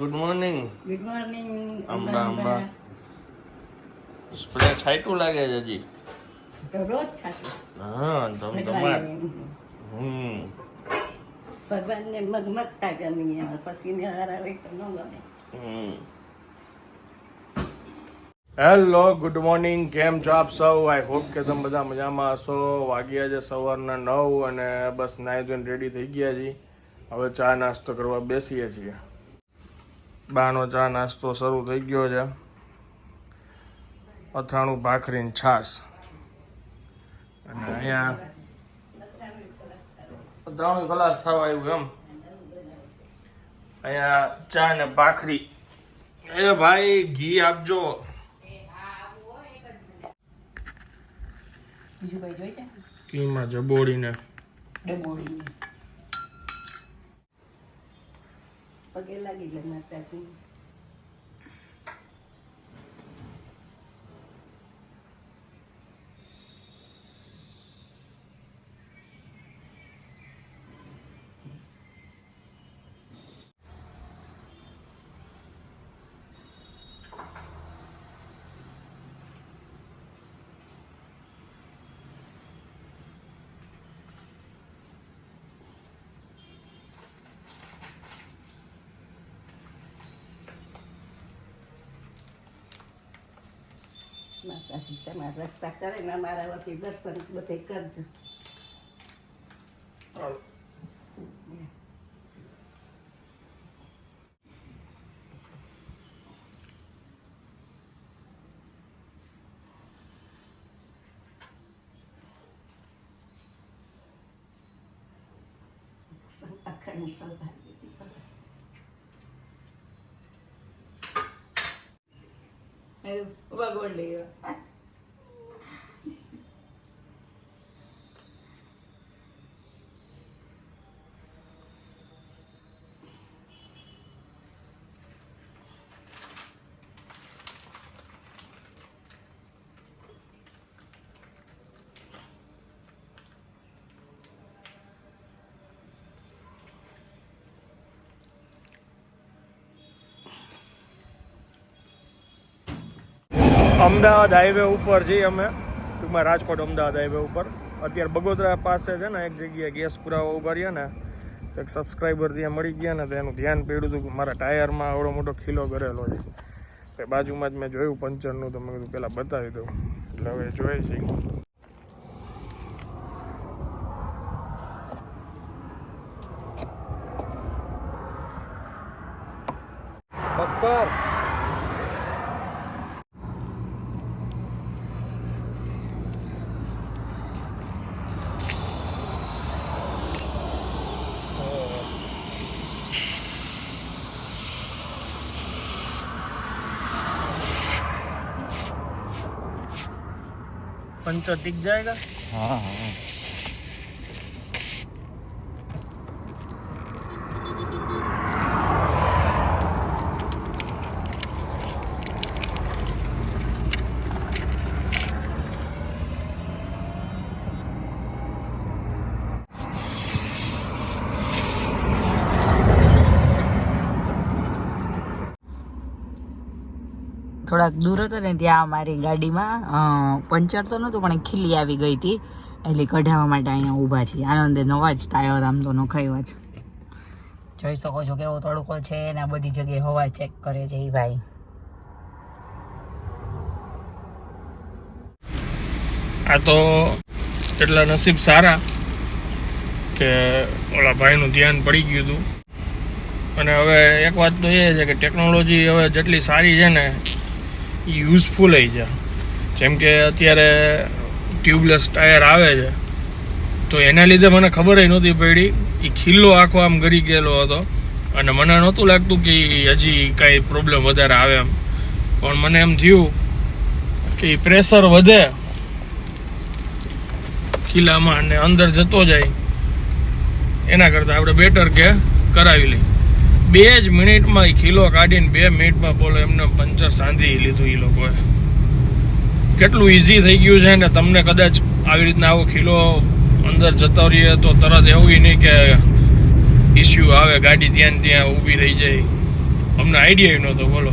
Good morning good morning Amba Amba spray છાટું લાગે છે હજી? તો રોજ છાટું. હા ધમ તમાર હમ. ભગવાનને મગમગતા ગમી પછી ને હરાવે તો ન ગમે. હેલો ગુડ મોર્નિંગ કેમ છો આપ સૌ? આઈ હોપ કે તમે બધા મજામાં હશો. વાગ્યા છે સવારના નવ અને બસ નાઈ ધોઈને રેડી થઈ ગયા છીએ. હવે ચા નાસ્તો કરવા બેસીએ છીએ. બાનો ચા નાસ્તો શરૂ થઈ ગયો છે. અથાણું ભાખરી ને છાશ. અને અહીંયા અથાણું ગ્લાસ થવા આવ્યું એમ. અહીંયા ચા ને ભાખરી. એ ભાઈ ઘી આપજો. ઘીમાં જબોડીને ડબોળી પગે લાગી લે માતાજી માતાજી તમારા રક્ષા કરે ને અમારા વતી દર્શન બધે કરજો અખંડ સૌભાગ્ય ઊભા ગોળ લઈ આવ્યો. અમદાવાદ હાઈવે ઉપર છીએ અમે. ટૂંકમાં રાજકોટ અમદાવાદ હાઈવે ઉપર. અત્યારે બગોદરા પાસે છે ને, એક જગ્યાએ ગેસ પુરાવા રહ્યા ને એક સબસ્ક્રાઈબર ત્યાં મળી ગયા ને, તો એનું ધ્યાન પડ્યું હતું કે મારા ટાયરમાં આવડો મોટો ખીલો કરેલો છે. તે બાજુમાં જ મેં જોયું પંચરનું, તો મેં કીધું પહેલાં બતાવી દઉં. એટલે હવે જોઈએ છીએ पंचर टिक जाएगा हाँ हाँ થોડાક દૂર હતો ને ત્યાં અમારી ગાડીમાં પંચર તો નહોતું, પણ ખીલી આવી ગઈ હતી. એટલે કઢાવવા માટે અહીંયા ઊભા છીએ. આનંદે નવા જ ટાયર આમ તો નખાવ્યા છે. જોઈ શકો છો કેવો તડકો છે ને આ બધી જગ્યાએ હવા ચેક કરે છે એ ભાઈ. આ તો એટલા નસીબ સારા કે ઓલા ભાઈનું ધ્યાન પડી ગયું હતું. અને હવે એક વાત તો એ છે કે ટેકનોલોજી હવે જેટલી સારી છે ને એ યુઝફુલ જાય. જેમ કે અત્યારે ટ્યુબલેસ ટાયર આવે છે. તો એના લીધે મને ખબર નહોતી પડી. એ ખીલ્લો આખો આમ ગરી ગયેલો હતો. અને મને નહોતું લાગતું કે હજી કાંઈ પ્રોબ્લેમ વધારે આવે એમ. પણ મને એમ થયું કે પ્રેશર વધે ખીલામાં અને અંદર જતો જાય. એના કરતાં આપણે બેટર કે કરાવી લઈ બે જ મિનિટમાં એ ખીલો કાઢીને બે મિનિટમાં બોલો, એમને પંચર સાંધી લીધું એ લોકોએ. કેટલું ઇઝી થઈ ગયું છે ને તમને કદાચ આવી રીતના આવો ખીલો અંદર જતો રહીએ તો તરત એવું નહીં કે ઇસ્યુ આવે, ગાડી ત્યાં ત્યાં ઊભી રહી જાય. અમને આઈડિયા નહોતો, બોલો.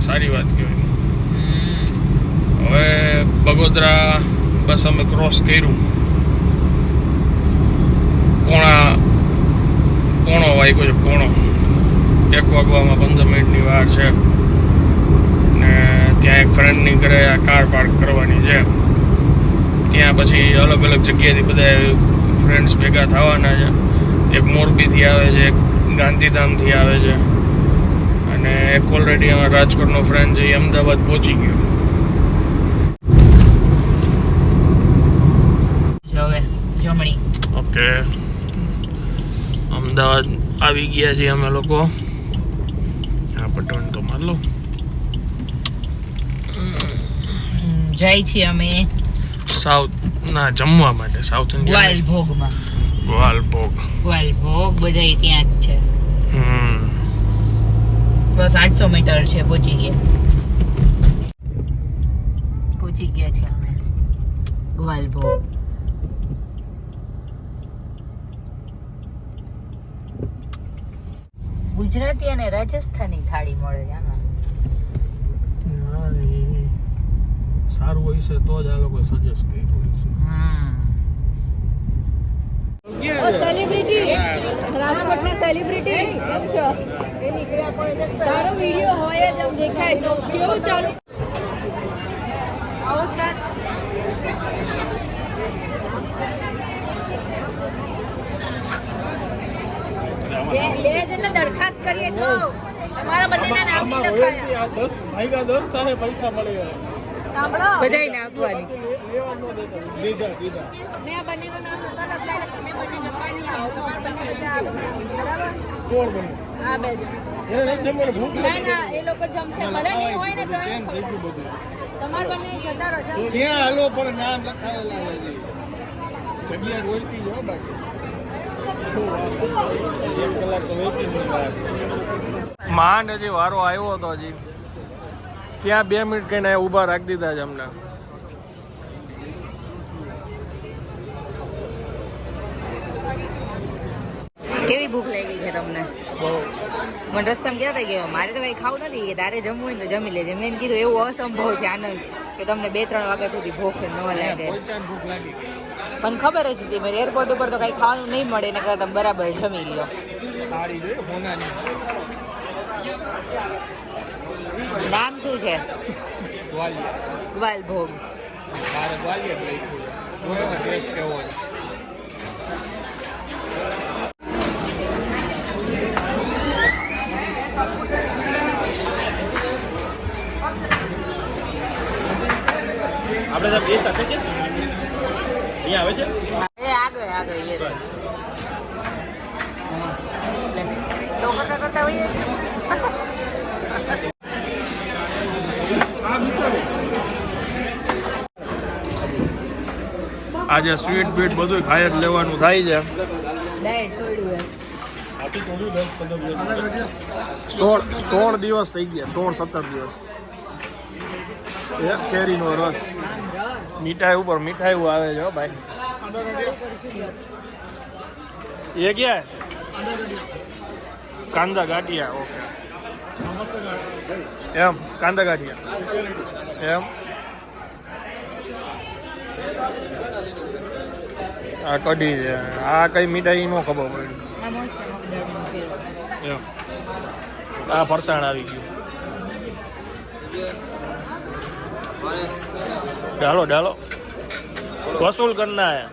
સારી વાત કહેવાય. હવે બગોદરા બસ અમે ક્રોસ કર્યું. પોણા પોણો વાગ્યો છે પોણો. એક વાગવામાં પંદર મિનિટની વાર છે. ને ત્યાં એક ફ્રેન્ડની ઘરે આ કાર પાર્ક કરવાની છે. ત્યાં પછી અલગ અલગ જગ્યાએથી બધા ફ્રેન્ડ્સ ભેગા થવાના છે. એક મોરબીથી આવે છે એક ગાંધીધામથી આવે છે. અને એક ઓલરેડી અમારા રાજકોટનો ફ્રેન્ડ છે એ અમદાવાદ પહોંચી ગયો. જમણી. ઓકે અમદાવાદ આવી ગયા છીએ અમે લોકો. આ પટવન તો માર લો. જાય છીએ અમે સાઉથ ના જમવા માટે સાઉથ ગ્વાલ ઇન્ડિયન ભોગમાં. ગ્વાલ ભોગ. ગ્વાલ ભોગ બધા ત્યાં જ છે. હમ. બસ આઠસો મીટર છે પહોંચી ગયા. પહોંચી ગયા છે અમે ગ્વાલ ભોગ. ગુજરાતી અને રાજસ્થાની થાળી મળે આમાં. સારું હોય છે તો જ આ લોકો સજેસ્ટ કર્યું હોય છે. હમ સેલિબ્રિટી રાજકોટના સેલિબ્રિટી કેમ છો? તારો વીડિયો હોય જ દેખાય તો. કેવું ચાલુ આવો start. લે- લે જ એટલે દરખાસ્ત કરીએ છો? અમારા બંનેના નામ નહીં લખાયા. દસ ભાઈગા દસ થાય પૈસા મળે સાંભળો. બધાયને આપવાની. લીધા સીધા મેં આ બંનેનું નામ નહોતા લખાયેલા તમે બંને જમવાની આવો. તમારા બંને બધા બરાબર કોણ બને? હા બે જણ. એને જમવાનું ભૂખ ના ના એ લોકો જમશે. ભલે નહીં હોય ને તો તમાર બંને જતા રહો ક્યાં હાલો પર નામ લખાયેલા છે. જગ્યા ગોળતી જો બાકી એક કલાક તો વેઇટિંગ માંડ હજી વારો આવ્યો હતો હજી. ત્યાં બે મિનિટ કહીને ઊભા રાખી દીધા છે અમને. કેવી ભૂખ લાગી છે તમને? મને રસ્તામાં ગયા હતા કે મારે તો કઈ ખાવું નથી કે તારે જમવું હોય ને તો જમી લેજે. મેં કીધું એવું અસંભવ છે આનંદ કે તમને બે ત્રણ વાગ્યા સુધી ભૂખ ન લાગે. ભૂખ લાગી. પણ ખબર જ હતી મને એરપોર્ટ ઉપર તો કંઈ ખાવાનું નહીં મળે એના કરતાં તમે બરાબર જમી લ્યો. નામ શું છે? ગ્વાલભોગ આપણે એ સાથે છે? અહીંયા આવે છે એ આગળ આગળ એ લે તો કરતા કરતા હોય. આજે સ્વીટ બીટ બધું ખાય જ લેવાનું થાય છે. સોળ સોળ દિવસ થઈ ગયા સોળ સત્તર દિવસ એક કેરીનો રસ. મીઠાઈ ઉપર મીઠાઈ આવે છે ભાઈ. એ ક્યાં? કાંદા ગાંઠિયા, ઓકે. એમ, કાંદા ગાંઠિયા. એમ. આ કઢી છે. આ કઈ મીઠાઈ નો ખબર પડી આ ફરસાણ આવી ગયું. डालो डालो वसूल करना है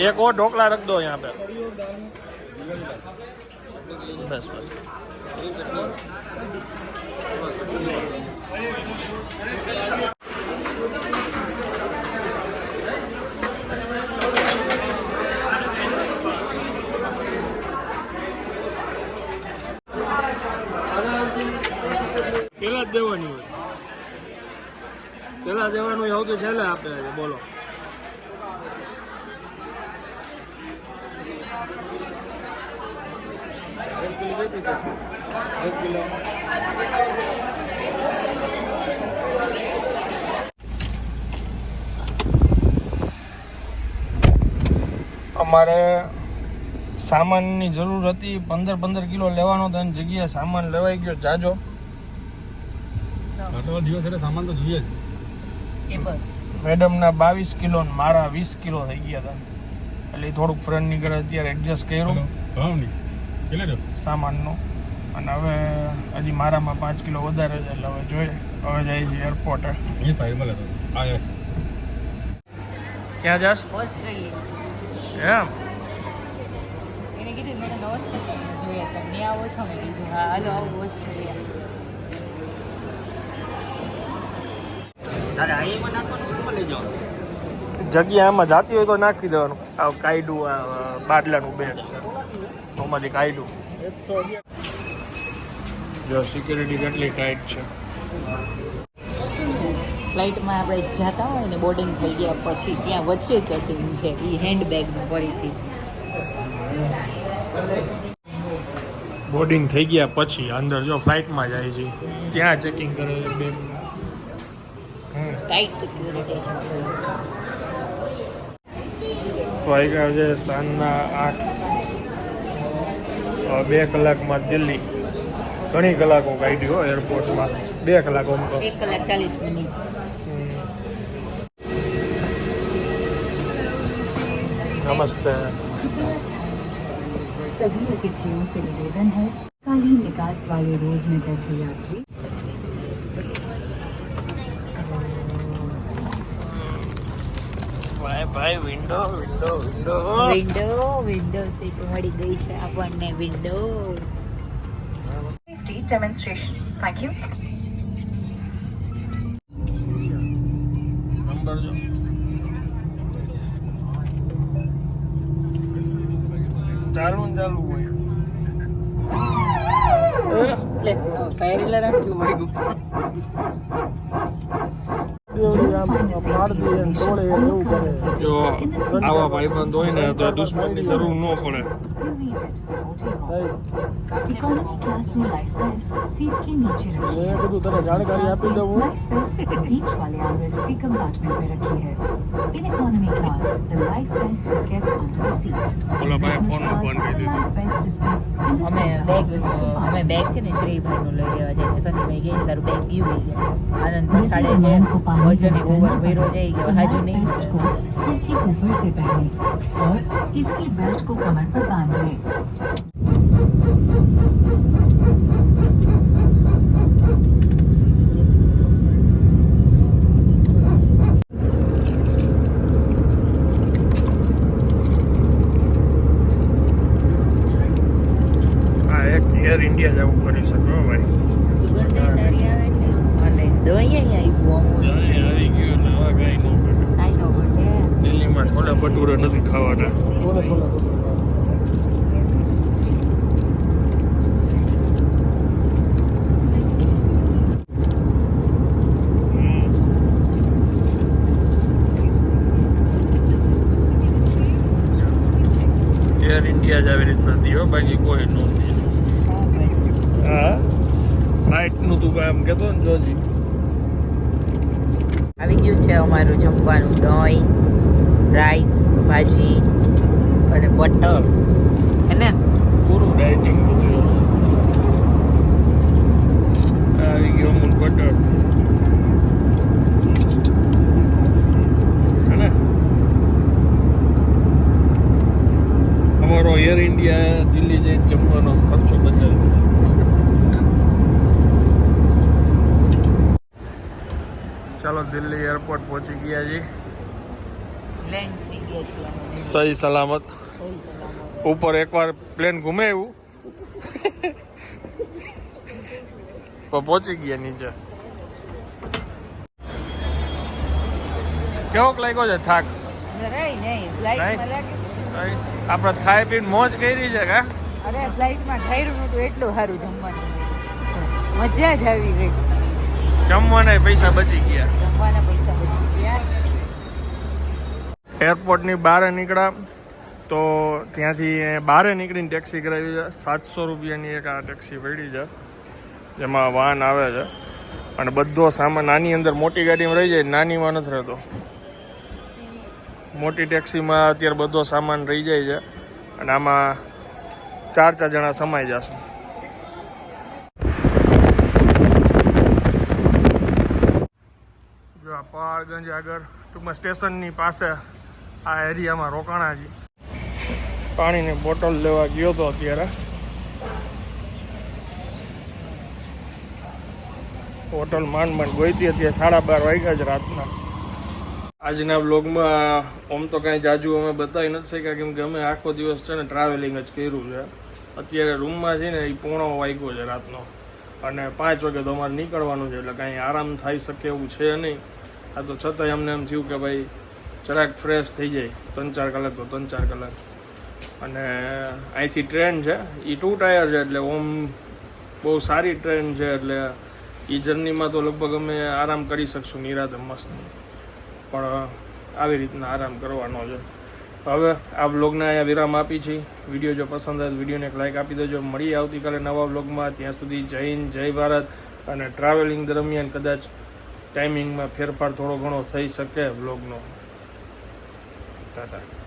एक और ढोकला रख दो यहाँ पे बस बस પેલા જવાનું એવું તો છેલ્લે આપે છે બોલો. અમારે સામાનની જરૂર હતી પંદર પંદર કિલો લેવાનો તો એની જગ્યાએ સામાન લેવાઈ ગયો જાજો. આટલો દિવસ એટલે સામાન તો જોઈએ જ. બસ મેડમના બાવીસ કિલો ને મારા વીસ કિલો થઈ ગયા હતા. એટલે થોડુંક ફ્રેન્ડની નીકળે અત્યારે એડજસ્ટ કર્યું. સામાનનો. અને હવે હજી મારામાં પાંચ કિલો વધારે છે એટલે હવે જોઈએ. હવે જાય છે એરપોર્ટે એ ક્યાં જાસ એમ એને કીધું મેં ઓસ્ટ્રેલિયા. જોયા હતા મેં આવો છો મેં કીધું હા હાલો આવો ઓસ્ટ્રેલિયા. જગ્યા આમાં જાતી હોય તો નાખી દેવાનું. આ કાયડું આ બાટલાનું બેગ આમાંથી કાયડું. જો સિક્યુરિટી કેટલી ટાઈટ છે. ફ્લાઇટમાં આપણે જતા હોય ને બોર્ડિંગ થઈ ગયા પછી ત્યાં વચ્ચે ચેકિંગ છે. એ હેન્ડબેગનું ફરીથી. બોર્ડિંગ થઈ ગયા પછી અંદર જો ફ્લાઇટમાં જાય છે ત્યાં ચેકિંગ કરે બેગ ટાઈટ સિક્યુરિટી છે વાગ્યા છે સાંજના આઠ હવે બે કલાકમાં દિલ્હી ઘણી કલાકો કાઢી હો એરપોર્ટમાં બે કલાકો આમ તો એક કલાક ચાલીસ મિનિટ નમસ્તે सभी अतिथियों से निवेदन है काली निकास वाले रोज में बैठे यात्री ભાઈ window window window window window seat મળી ગઈ છે આપણને window safety demonstration Thank you. Number જો. ચાલુ ચાલુ હોય. લે પહેલા રાખજો મળી જો આવા ભાઈબંધ હોય ને તો દુશ્મનની જરૂર ન પડે You need it. OT hold. Economy class में लाइफ वेस्ट सीट के नीचे रखी है બધું તને જાણકારી આપી દઉં लाइफ वेस्ट बीच वाले आर्मरेस्ट की कंपार्टमेंट में रखी है in economy class the life vest is kept under the seat बोला भाई, फोन में फोन कर दीजिए। Life vest is kept in અમે બેગ અમે બેગ છે ને શ્રીભાઈનું લઈ જવા જઈએ શનિભાઈ કે તારું બેગ ગયું લઈ ગયા આનંદ પછાડે છે વજન ઓવર ભર્યો જઈ ગયો હાજુ નહીં वेस्ट को सिर के ऊपर से पहने और इसकी बेल्ट को कमर पर बांध लें રીતના દીયો બાકી કોઈ ન દે હા ફ્લાઇટનું તું કાંઈ એમ કહેતો ને જોજી આવી ગયું છે અમારું જમવાનું દહીં રાઈસ ભાજી અને બટર હે ને પૂરું ડાયટિંગ બધું આવી ગયું અમૂલ બટર હે ને અમારો એર ઇન્ડિયા દિલ્હી જઈને જમવાનો ખર્ચો બચાવ્યો ચાલો દિલ્હી એરપોર્ટ પહોંચી ગયા છીએ. સહી સલામત. ઉપર એકવાર પ્લેન ઘૂમે એવું પણ પહોંચી ગયા નીચે. કેવોક લાગ્યો છે થાક? આપણે ખાઈ પીને મોજ કરી છે કા? અરે ફ્લાઇટમાં ખાયરું નતું એટલું સારું જમવાનું મજા જ આવી ગઈ. જમવાના પૈસા બચી ગયા. જમવાના પૈસા. એરપોર્ટની બહાર નીકળ્યા તો ત્યાંથી બહાર નીકળીને ટેક્સી કરાવી છે. સાતસો રૂપિયાની એક આ ટેક્સી પડી છે, જેમાં વાહન આવે છે. અને બધો સામાન નાની અંદર મોટી ગાડીમાં રહી જાય, નાનીમાં નથી રહેતો. મોટી ટેક્સીમાં અત્યારે બધો સામાન રહી જાય છે. અને આમાં ચાર ચાર જણા સમાઈ જશું. જો આ પહાડગંજ આગળ ટૂંકમાં સ્ટેશનની પાસે આ એરિયામાં રોકાણાજી પાણીની બોટલ લેવા ગયો હતો અત્યારે. હોટલ માંડ માંડ ગોઈતી હતી સાડા બાર વાગ્યા જ રાતના. આજના બ્લોગમાં આમ તો કાંઈ જાજુ અમે બતાવી નથી શક્યા, કેમ કે અમે આખો દિવસ છે ને ટ્રાવેલિંગ જ કર્યું છે. અત્યારે રૂમમાં છે ને એ પોણો વાગ્યો છે રાતનો. અને પાંચ વાગે તો અમારે નીકળવાનું છે, એટલે કાંઈ આરામ થઈ શકે એવું છે નહીં. આ તો છતાંય અમને એમ થયું કે ભાઈ જરાક ફ્રેશ થઈ જાય. ત્રણ ચાર કલાક તો ત્રણ ચાર કલાક. અને અહીંથી ટ્રેન છે. એ ટુ ટાયર છે એટલે ઓમ બહુ સારી ટ્રેન છે એટલે એ જર્નીમાં તો લગભગ અમે આરામ કરી શકશું, નિરાતે મસ્ત. પણ આવી રીતના આરામ કરવાનો છે. હવે આ બ્લોગને અહીંયા વિરામ આપી છે. વીડિયો જો પસંદ આવે વિડીયોને એક લાઇક આપી દેજો. મળીએ આવતીકાલે નવા બ્લોગમાં ત્યાં સુધી હિન્દ, જય ભારત. અને ટ્રાવેલિંગ દરમિયાન કદાચ ટાઈમિંગમાં ફેરફાર થોડો ઘણો થઈ શકે બ્લોગનો 拜拜。